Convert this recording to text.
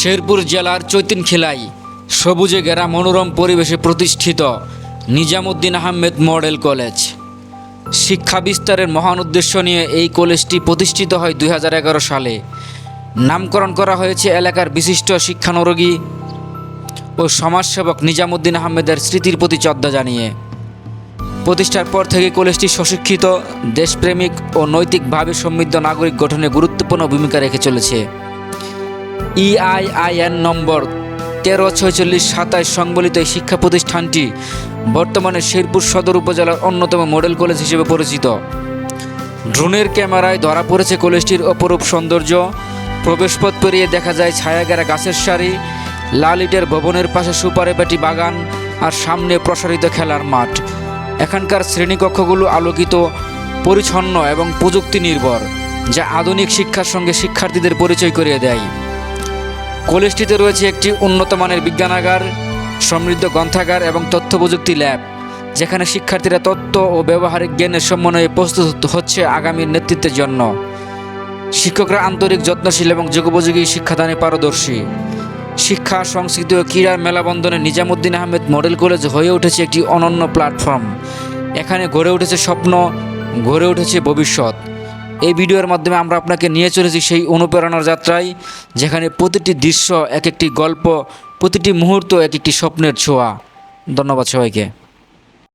শেরপুর জেলার চৈতিনখিলাই সবুজে ঘেরা মনোরম পরিবেশে প্রতিষ্ঠিত নিজামুদ্দিন আহমেদ মডেল কলেজ। শিক্ষা বিস্তারের মহান উদ্দেশ্য নিয়ে এই কলেজটি প্রতিষ্ঠিত হয় দুই হাজার এগারো সালে। নামকরণ করা হয়েছে এলাকার বিশিষ্ট শিক্ষানুরোগী ও সমাজসেবক নিজামুদ্দিন আহমেদের স্মৃতির প্রতি শ্রদ্ধা জানিয়ে। প্রতিষ্ঠার পর থেকে কলেজটি সুশিক্ষিত দেশপ্রেমিক ও নৈতিকভাবে সমৃদ্ধ নাগরিক গঠনে গুরুত্বপূর্ণ ভূমিকা রেখে চলেছে। ইআইআইএন নম্বর তেরো ছয়চল্লিশ সাতাশ সংবলিত এই শিক্ষা প্রতিষ্ঠানটি বর্তমানে শেরপুর সদর উপজেলার অন্যতম মডেল কলেজ হিসেবে পরিচিত। ড্রোনের ক্যামেরায় ধরা পড়েছে কলেজটির অপরূপ সৌন্দর্য। প্রবেশপথ পেরিয়ে দেখা যায় ছায়াগেরা গাছের সারি, লাল ইটের ভবনের পাশে সুপারিপাটি বাগান আর সামনে প্রসারিত খেলার মাঠ। এখানকার শ্রেণীকক্ষগুলো আলোকিত, পরিচ্ছন্ন এবং প্রযুক্তি নির্ভর যা আধুনিক শিক্ষার সঙ্গে শিক্ষার্থীদের পরিচয় করিয়ে দেয়। কলেজটিতে রয়েছে একটি উন্নত মানের বিজ্ঞানাগার, সমৃদ্ধ গ্রন্থাগার এবং তথ্য প্রযুক্তি ল্যাব, যেখানে শিক্ষার্থীরা তথ্য ও ব্যবহারিক জ্ঞানের সমন্বয়ে প্রস্তুত হচ্ছে আগামী নেতৃত্বের জন্য। শিক্ষকরা আন্তরিক যত্নশীল এবং যুগোপযোগী শিক্ষাদানে পারদর্শী। শিক্ষা, সংস্কৃতি ও ক্রীড়ার মেলাবন্ধনে নিজামুদ্দিন আহমেদ মডেল কলেজ হয়ে উঠেছে একটি অনন্য প্ল্যাটফর্ম। এখানে গড়ে উঠেছে স্বপ্ন, গড়ে উঠেছে ভবিষ্যৎ। এই ভিডিওর মাধ্যমে আমরা আপনাকে নিয়ে চলেছি সেই অনুপ্রেরণার যাত্রায়, যেখানে প্রতিটি দৃশ্য এক একটি গল্প, প্রতিটি মুহূর্ত এক একটি স্বপ্নের ছোঁয়া। ধন্যবাদ সবাইকে।